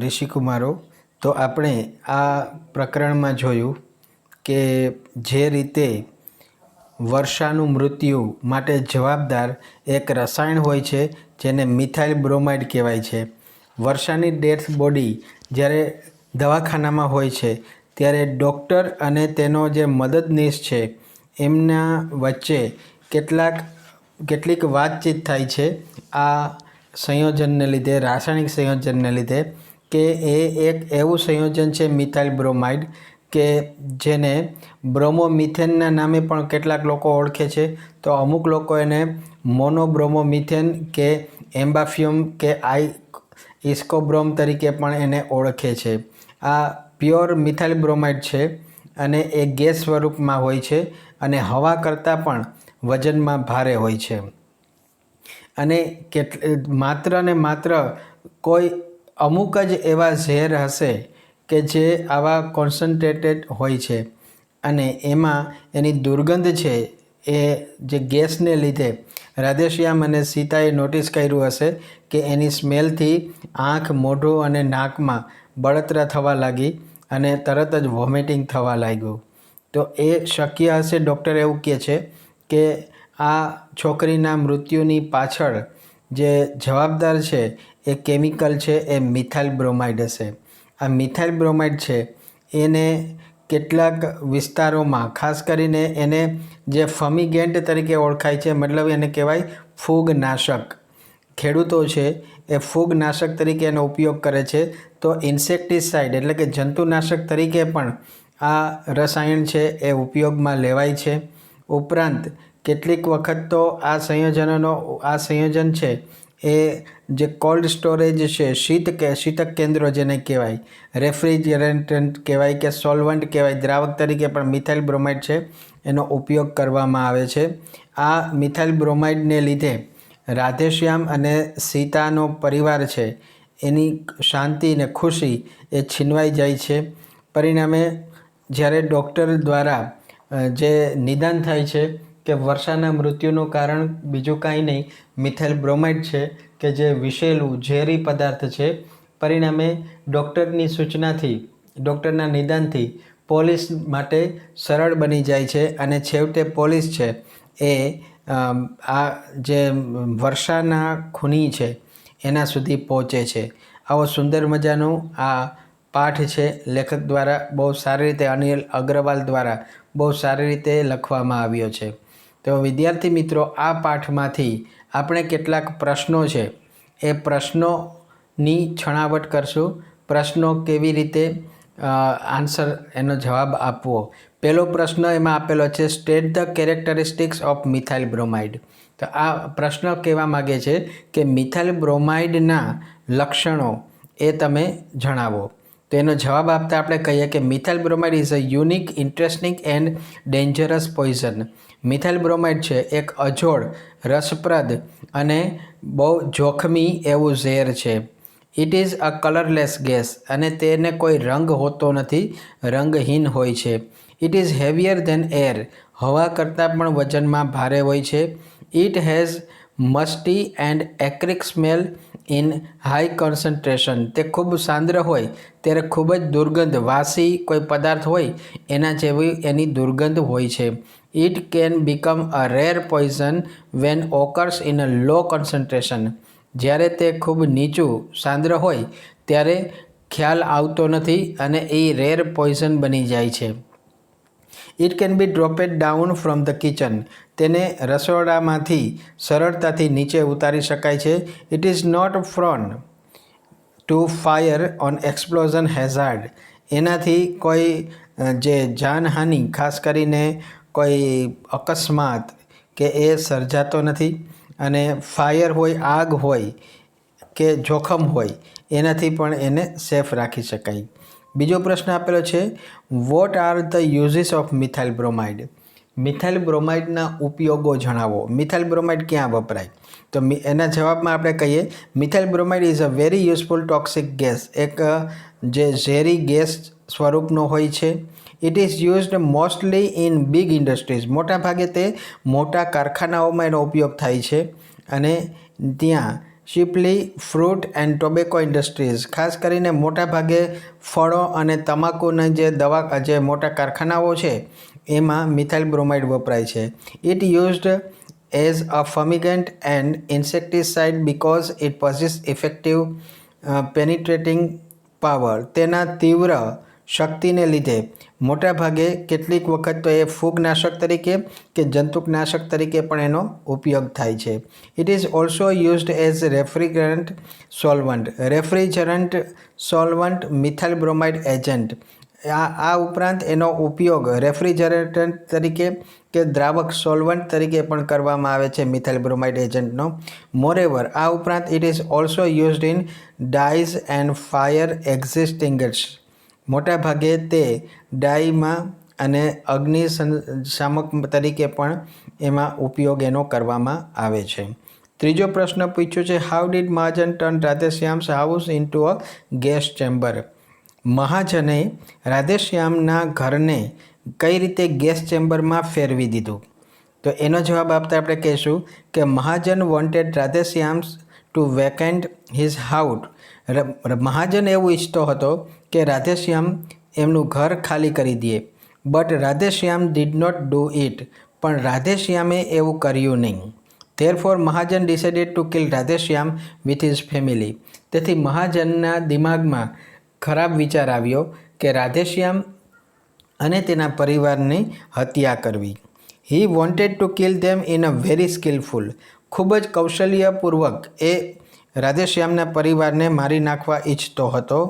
ઋષિકુમારો, તો આપણે આ પ્રકરણમાં જોયું કે જે રીતે વર્ષાનું મૃત્યુ માટે જવાબદાર એક રસાયણ હોય છે, જેને મિથાઇલ બ્રોમાઇડ કહેવાય છે. વર્ષાની ડેથ બોડી જ્યારે દવાખાનામાં હોય છે, ત્યારે ડૉક્ટર અને તેનો જે મદદનીશ છે, એમના વચ્ચે કેટલાક, કેટલીક વાતચીત થાય છે. આ સંયોજનને લીધે, રાસાયણિક સંયોજનને લીધે કે એ એક એવું સંયોજન છે મિથાઇલ બ્રોમાઇડ કે જેને બ્રોમોમિથેનના નામે પણ કેટલાક લોકો ઓળખે છે. તો અમુક લોકો એને મોનોબ્રોમોમિથેન કે એમ્બાફિયમ કે આઈ ઇસ્કોબ્રોમ તરીકે પણ એને ઓળખે છે. આ પ્યોર મિથાઇલ બ્રોમાઇડ છે અને એ ગેસ સ્વરૂપમાં હોય છે અને હવા કરતાં પણ વજનમાં ભારે હોય છે. અને કેટ માત્ર ને માત્ર કોઈ અમુક જ એવા ઝેર હશે કે જે આવા કોન્સન્ટ્રેટેડ હોય છે. અને એમાં એની દુર્ગંધ છે એ જે ગેસને લીધે. રાધેશ્યામ અને સીતાએ નોટિસ કર્યું હશે કે એની સ્મેલથી આંખ મોઢું અને નાકમાં બળતરા થવા લાગી અને તરત જ વોમિટિંગ થવા લાગ્યું. તો એ શક્ય હશે ડૉક્ટર એવું કહે છે કે આ છોકરીના મૃત્યુની પાછળ જે જવાબદાર છે એ કેમિકલ છે, એ મિથાઇલ બ્રોમાઇડ હશે. આ મિથાઇલ બ્રોમાઇડ છે, એને કેટલાક વિસ્તારોમાં, ખાસ કરીને એને જે ફમિગેન્ટ તરીકે ઓળખાય છે, મતલબ એને કહેવાય ફૂગનાશક. ખેડૂતો છે, એ ફૂગનાશક તરીકે એનો ઉપયોગ કરે છે. તો ઇન્સેક્ટિસાઇડ એટલે કે જંતુનાશક તરીકે પણ આ રસાયણ છે, એ ઉપયોગમાં લેવાય છે. ઉપરાંત કેટલીક વખત તો આ સંયોજનોનો, આ સંયોજન છે એ જે કોલ્ડ સ્ટોરેજ છે, શીત કે, શીતક કેન્દ્રો જેને કહેવાય રેફ્રિજરેન્ટ કહેવાય કે સોલ્વન્ટ કહેવાય, દ્રાવક તરીકે પણ મિથાઇલ બ્રોમાઇડ છે, એનો ઉપયોગ કરવામાં આવે છે. આ મિથાઇલ બ્રોમાઇડને લીધે રાધેશ્યામ અને સીતાનો પરિવાર છે, એની શાંતિ અને ખુશી એ છીનવાઈ જાય છે. પરિણામે જ્યારે ડૉક્ટર દ્વારા જે નિદાન થાય છે કે વર્ષાના મૃત્યુનું કારણ બીજું કાંઈ નહીં. મિથેલ બ્રોમાઇડ છે કે જે વિષેલું ઝેરી પદાર્થ છે. પરિણામે ડૉક્ટરની સૂચનાથી, ડૉક્ટરના નિદાનથી પોલીસ માટે સરળ બની જાય છે અને છેવટે પોલીસ છે. એ આ જે વર્ષાના ખૂની છે, એના સુધી પહોંચે છે. આવો સુંદર મજાનું આ પાઠ છે લેખક દ્વારા બહુ સારી રીતે અનિલ અગ્રવાલ દ્વારા બહુ સારી રીતે લખવામાં આવ્યો છે. તો વિદ્યાર્થી મિત્રો, આ પાઠમાંથી આપણે કેટલાક પ્રશ્નો છે. એ પ્રશ્નોની છણાવટ કરશું. પ્રશ્નો કેવી રીતે આન્સર એનો જવાબ આપવો? પહેલો પ્રશ્ન એમાં આપેલો છે state the characteristics of methyl bromide તો આ પ્રશ્ન કહેવા માગે છે કે મિથાઇલ બ્રોમાઇડના લક્ષણો એ તમે જણાવો. તો એનો જવાબ આપતા આપણે કહીએ કે methyl bromide is a unique interesting and dangerous poison methyl bromide છે, એક અજોડ, રસપ્રદ અને બહુ જોખમી એવું ઝેર છે. It is a colourless gas અને તેને કોઈ રંગ હોતો નથી, રંગહીન હોય છે. It is heavier than air હવા કરતાં પણ વજનમાં ભારે હોય છે. It has musty and acrid smell in high concentration તે ખૂબ સાંદ્ર હોય, ત્યારે ખૂબ જ દુર્ગંધ વાસી કોઈ પદાર્થ હોય, એના જેવી એની દુર્ગંધ હોય છે. It can become a rare poison when occurs in a low concentration જ્યારે તે ખૂબ નીચું, સાંદ્ર હોય, ત્યારે ખ્યાલ આવતો નથી અને એ રેર પોઈઝન બની જાય છે. It can be dropped down from the kitchen તેને રસોડામાંથી સરળતાથી નીચે ઉતારી શકાય છે. It is not prone to fire on explosion hazard એનાથી કોઈ જે જાનહાનિ, ખાસ કરીને કોઈ અકસ્માત કે એ સર્જાતો નથી અને ફાયર હોય, આગ હોય કે જોખમ હોય, એનાથી પણ એને સેફ રાખી શકાય. બીજો પ્રશ્ન આપેલો છે what are the uses of methyl bromide methyl બ્રોમાઇડના ઉપયોગો જણાવો. મિથાઇલ બ્રોમાઇડ ક્યાં વપરાય? તો એના જવાબમાં આપણે કહીએ methyl bromide is a very useful toxic gas એક જે ઝેરી ગેસ સ્વરૂપનો હોય છે it is used mostly in big industries મોટા ભાગે તે મોટા કારખાનાઓમાં એનો ઉપયોગ થાય છે અને ત્યાં cheaply fruit and tobacco industries ખાસ કરીને મોટા ભાગે ફળો અને તમાકુના જે દવા, જે મોટા કારખાનાઓ છે, એમાં મિથાઇલ બ્રોમાઇડ વપરાય છે. It used as a fumigant and insecticide because it possess effective penetrating power તેના તીવ્ર શક્તિને લીધે મોટાભાગે કેટલીક વખત તો એ ફૂગનાશક તરીકે કે જંતુકનાશક તરીકે પણ એનો ઉપયોગ થાય છે. It is also used as refrigerant solvent refrigerant solvent methyl bromide agent આ આ ઉપરાંત એનો ઉપયોગ રેફ્રિજરેટન્ટ તરીકે કે દ્રાવક સોલ્વન્ટ તરીકે પણ કરવામાં આવે છે મિથાઇલ બ્રોમાઇડ એજન્ટનો મોરેવર આ ઉપરાંત it is also used in dyes and fire extinguishers મોટાભાગે તે ડાઈમાં અને અગ્નિ શામક તરીકે પણ એમાં ઉપયોગ એનો કરવામાં આવે છે. ત્રીજો પ્રશ્ન પૂછ્યો છે how did Mahajan turn Radheshyam's house into a gas chamber મહાજને રાધેશ્યામના ઘરને કઈ રીતે ગેસ ચેમ્બરમાં ફેરવી દીધું? તો એનો જવાબ આપતા આપણે કહીશું કે Mahajan wanted Radheshyam's to vacant his house Mahajan એવું ઈચ્છતો હતો કે રાધેશ્યામ એમનું ઘર ખાલી કરી દે but Radheshyam did not do it પણ રાધેશ્યામે એવું કર્યું નહીં. Therefore Mahajan decided to kill Radheshyam with his family તેથી મહાજનના દિમાગમાં ખરાબ વિચાર આવ્યો કે રાધેશ્યામ અને તેના પરિવારની હત્યા કરવી. He wanted to kill them in a very skilful ખૂબ જ કૌશલ્યપૂર્વક એ રાધેશ્યામના પરિવારને મારી નાખવા ઈચ્છતો હતો.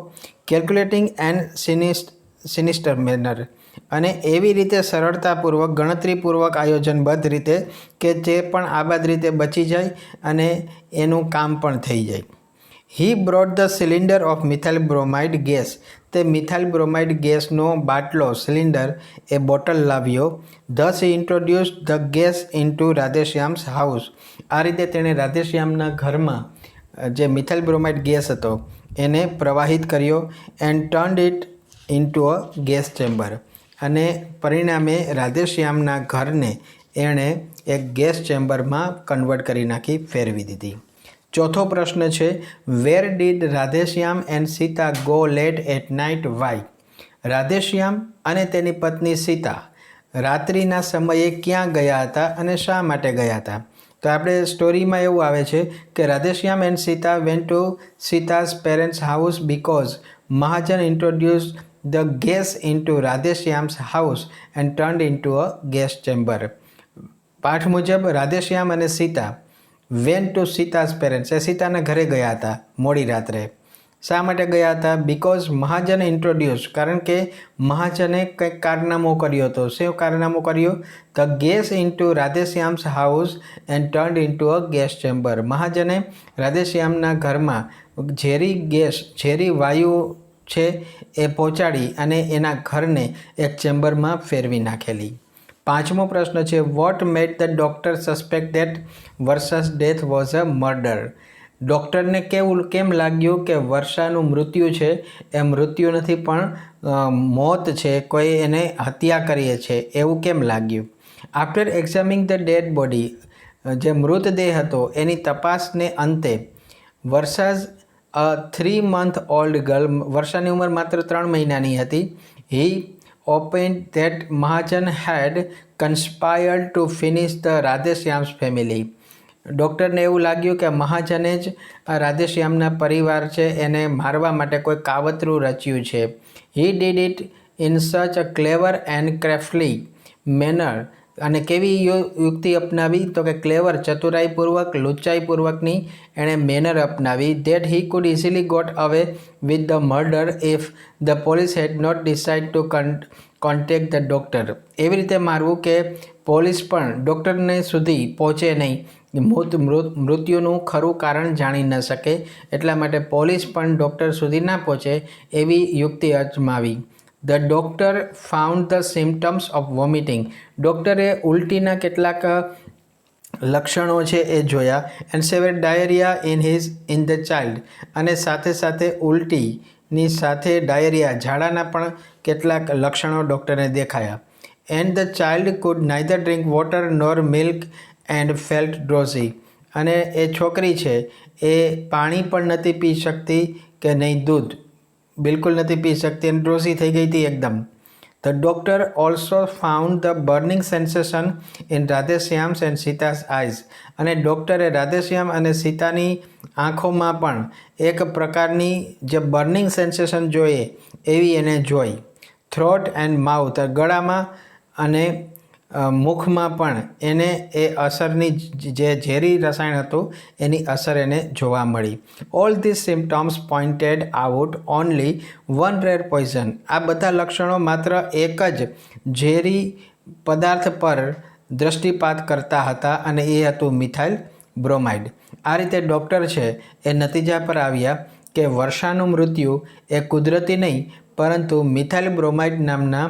Calculating and sinist sinister manner. અને એવી રીતે સરળતાપૂર્વક, ગણતરીપૂર્વક આયોજનબદ્ધ રીતે કે જે પણ આબાદ રીતે બચી જાય અને એનું કામ પણ થઈ જાય. He brought the cylinder of methyl bromide gas તે મિથાઇલ બ્રોમાઇડ ગેસનો બાટલો સિલિન્ડર એ બોટલ લાવ્યો. Thus introduce the gas into Radheshyam's house આ રીતે તેણે રાધેશ્યામના ઘરમાં જે મિથાઇલ બ્રોમાઇડ ગેસ હતો, એને પ્રવાહિત કર્યો and turned it into a gas chamber અને પરિણામે રાધેશ્યામના ઘરને એણે એક ગેસ ચેમ્બરમાં કન્વર્ટ કરી નાખી, ફેરવી દીધી. ચોથો પ્રશ્ન છે where did Radheshyam and Sita go late at night why Radheshyam અને તેની પત્ની સીતા રાત્રિના સમયે ક્યાં ગયા હતા અને શા માટે ગયા હતા? તો આપણે સ્ટોરીમાં એવું આવે છે કે Radheshyam and Sita went to Sita's parents house because Mahajan introduce the gas into Radheshyam's house and turned into a gas chamber પાઠ મુજબ રાધેશ્યામ અને Sita went to Sita's parents એ સીતાના ઘરે ગયા હતા મોડી રાત્રે. શા માટે ગયા હતા? બિકોઝ મહાજને ઇન્ટ્રોડ્યુસ કારણ કે મહાજને કંઈક કારનામો કર્યો હતો. શું કારનામો કર્યો? The gas into Radheshyam's house and turned into a gas chamber મહાજને રાધેશ્યામના ઘરમાં ઝેરી ગેસ, ઝેરી વાયુ છે એ પહોંચાડી અને એના ઘરને એક ચેમ્બરમાં ફેરવી નાખેલી. પાંચમો પ્રશ્ન છે what made the doctor suspect that Varsha's death was a murder ડૉક્ટરને કેવું, કેમ લાગ્યું કે વર્ષાનું મૃત્યુ છે? એ મૃત્યુ નથી, પણ મોત છે, કોઈ એને હત્યા કરીએ છે, એવું કેમ લાગ્યું? After examining the dead body જે મૃતદેહ હતો, એની તપાસને અંતે Varsha's a three month old girl વર્ષાની ઉંમર માત્ર ત્રણ મહિનાની હતી. He open that Mahajan had conspired to finish the Radheshyam's family ડૉક્ટરને એવું લાગ્યું કે મહાજને જ રાધેશ્યામના પરિવાર છે, એને મારવા માટે કોઈ કાવતરું રચ્યું છે. He did it in such a clever and ક્રેફલી manner અને કેવી યુક્તિ અપનાવી? તો કે ક્લેવર ચતુરાઈપૂર્વક લુચાઈપૂર્વકની એણે મેનર અપનાવી. That he could easily got away with the murder if the police had not decide to contact the doctor એવી રીતે મારવું કે પોલીસ પણ ડૉક્ટરને સુધી પહોંચે નહીં. મૃત, મૃત્યુનું ખરું કારણ જાણી ન શકે. એટલા માટે પોલીસ પણ ડૉક્ટર સુધી ના પહોંચે એવી યુક્તિ અજમાવી. The doctor found the symptoms of vomiting ડૉક્ટરે ઉલટીના કેટલાક લક્ષણો છે એ જોયા and severe diarrhoea in his in the child અને સાથે સાથે ઉલટીની સાથે ડાયરિયા ઝાડાના પણ કેટલાક લક્ષણો ડૉક્ટરને દેખાયા. And the child could neither drink water nor milk and felt drowsy અને એ છોકરી છે, એ પાણી પણ નથી પી શકતી કે નહીં દૂધ. બિલકુલ નથી પી શકતી અને ડ્રોસી થઈ ગઈ હતી એકદમ. The doctor also found the burning sensation in Radheshyam's and Sita's eyes અને ડૉક્ટરે રાધેશ્યામ અને સીતાની આંખોમાં પણ એક પ્રકારની જે બર્નિંગ સેન્સેશન જોઈએ એવી એને જોઈ. થ્રોટ એન્ડ માઉથ ગળામાં અને મુખમાં પણ એને એ અસરની જે ઝેરી રસાયણ હતું, એની અસર એને જોવા મળી. All this symptoms pointed out only one rare poison આ બધા લક્ષણો માત્ર એક જ ઝેરી પદાર્થ પર દૃષ્ટિપાત કરતા હતા અને એ હતું મિથાઇલ બ્રોમાઇડ. આ રીતે ડૉક્ટર છે, એ નતીજા પર આવ્યા કે વર્ષાનું મૃત્યુ એ કુદરતી નહીં, પરંતુ મિથાઇલ બ્રોમાઇડ નામના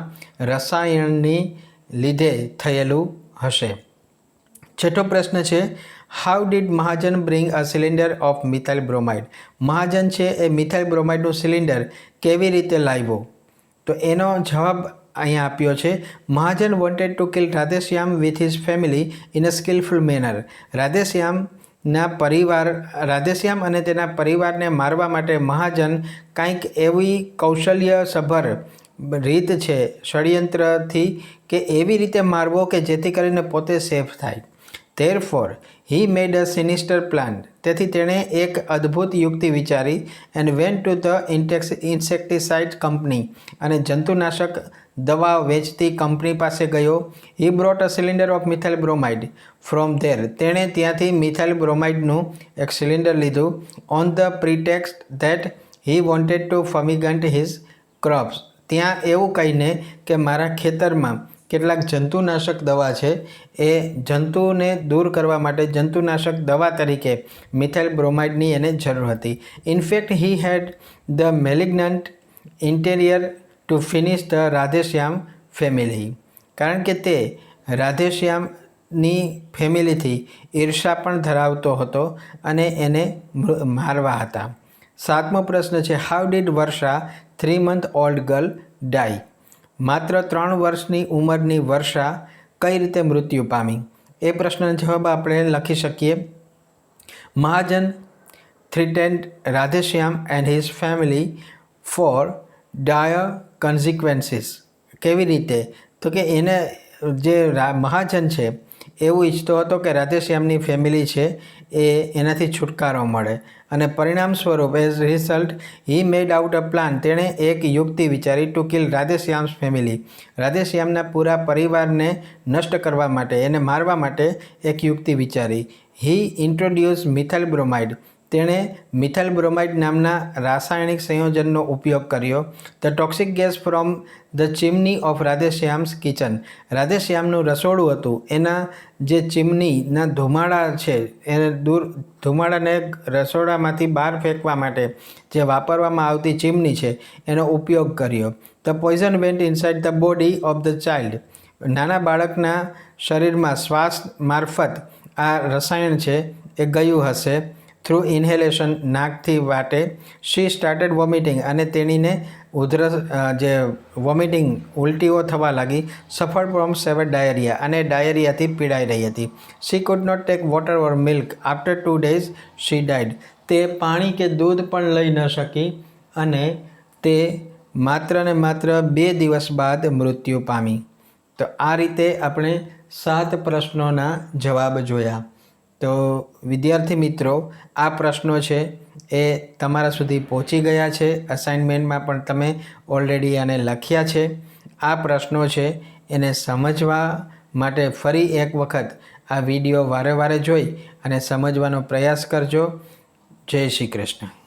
રસાયણની લીધે થયેલું હશે. છઠ્ઠો પ્રશ્ન છે how did Mahajan bring a cylinder of methyl bromide Mahajan છે એ મિથાઇલ બ્રોમાઇડનું સિલિન્ડર કેવી રીતે લાવ્યો? તો એનો જવાબ અહીંયા આપ્યો છે, Mahajan wanted to kill Radheshyam with his family in a skilful manner રાધેશ્યામના પરિવાર, રાધેશ્યામ અને તેના પરિવારને મારવા માટે મહાજન કંઈક એવી કૌશલ્યસભર રીત છે ષડયંત્રથી કે એવી રીતે મારવો કે જેથી કરીને પોતે સેફ થાય. Therefore he made a sinister plan તેથી તેણે એક અદ્ભુત યુક્તિ વિચારી and went to the Intex insecticide company અને જંતુનાશક દવા વેચતી કંપની પાસે ગયો. He brought a cylinder of methyl bromide from there તેણે ત્યાંથી મિથાઇલ બ્રોમાઇડનું એક સિલિન્ડર લીધું. On the pretext that he wanted to fumigant his crops ત્યાં એવું કહીને કે મારા ખેતરમાં કેટલાક જંતુનાશક દવા છે. એ જંતુને દૂર કરવા માટે જંતુનાશક દવા તરીકે મિથાઇલ બ્રોમાઇડની એને જરૂર હતી. In fact he had the malignant interior to finish the Radheshyam family કારણ કે તે રાધેશ્યામની ફેમિલીથી ઈર્ષા પણ ધરાવતો હતો અને એને મારવા હતા. સાતમો પ્રશ્ન છે how did Varsha three month old girl die માત્ર ત્રણ વર્ષની ઉંમરની વર્ષા કઈ રીતે મૃત્યુ પામી? એ પ્રશ્નનો જવાબ આપણે લખી શકીએ. Mahajan threatened Radheshyam and his family for dire consequences કેવી રીતે? તો કે એને જે મહાજન છે એવું ઈચ્છતો હતો કે રાધેશ્યામની ફેમિલી છે, એ એનાથી છુટકારો મળે. અને પરિણામ સ્વરૂપ as result he made out a plan તેણે એક યુક્તિ વિચારી ટુ કિલ રાધેશ્યામ્સ ફેમિલી રાધેશ્યામના પૂરા પરિવારને નષ્ટ કરવા માટે, એને મારવા માટે એક યુક્તિ વિચારી. હી ઇન્ટ્રોડ્યુસ મિથાઇલ બ્રોમાઇડ તેણે મિથાઇલ બ્રોમાઇડ નામના રાસાયણિક સંયોજનનો ઉપયોગ કર્યો. The toxic gas from the chimney of Radheshyam's kitchen. રાધેશ્યામનું રસોડું હતું. એના જે ચીમનીના ધુમાડા છે એને દૂર, ધુમાડાને રસોડામાંથી બહાર ફેંકવા માટે જે વાપરવામાં આવતી ચીમની છે, એનો ઉપયોગ કર્યો. The poison went inside the body of the child. નાના બાળકના શરીરમાં શ્વાસ મારફત આ રસાયણ છે, એ ગયું હશે. થ્રુ ઇન્હેલેશન નાકથી વાટે. શી સ્ટાર્ટેડ વોમિટિંગ અને તેણીને ઉધરસ જે વોમિટિંગ ઉલટીઓ થવા લાગી. સફર ફ્રોમ સેવર ડાયરિયા અને ડાયરિયાથી પીડાઈ રહી હતી. She could not take water or milk after two days she died તે પાણી કે દૂધ પણ લઈ ન શકી અને તે માત્ર ને માત્ર બે દિવસ બાદ મૃત્યુ પામી. તો આ રીતે આપણે સાત પ્રશ્નોના જવાબ જોયા. તો વિદ્યાર્થી મિત્રો, આ પ્રશ્નો છે એ તમારા સુધી પહોંચી ગયા છે. અસાઇનમેન્ટમાં પણ તમે ઓલરેડી આને લખ્યા છે. આ પ્રશ્નો છે એને સમજવા માટે ફરી એક વખત આ વીડિયો વારે વારે જોઈ અને સમજવાનો પ્રયાસ કરજો. જય શ્રી કૃષ્ણ.